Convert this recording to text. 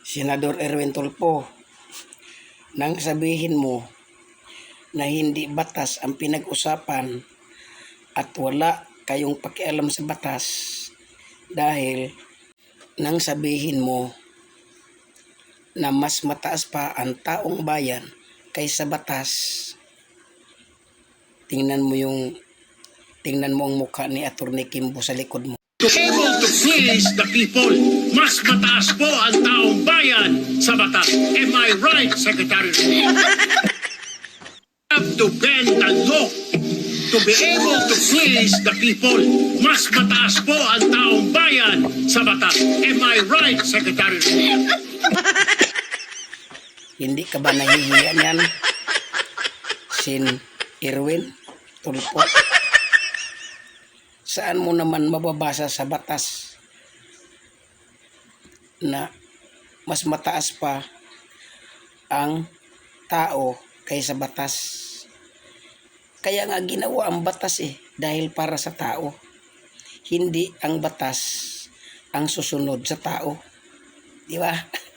Senador Erwin Tulfo, nang sabihin mo na hindi batas ang pinag-usapan at wala kayong pakialam sa batas dahil nang sabihin mo na mas mataas pa ang taong bayan kaysa batas. Tingnan mo yung tingnan mo ang mukha ni Atty. Kimbo sa likod mo. To able to please the people, mas mataas po sa. Am I right, Secretary? have to bend the law to be able to please the people. Mas mataas po ang taong bayan sa. Am I right, Secretary? Hindi ka ba nahihiya niyan? Sin Irwin Tulfo. Saan mo naman mababasa sa batas na mas mataas pa ang tao kaysa batas? Kaya nga ginawa ang batas eh dahil para sa tao. Hindi ang batas ang susunod sa tao. Di ba?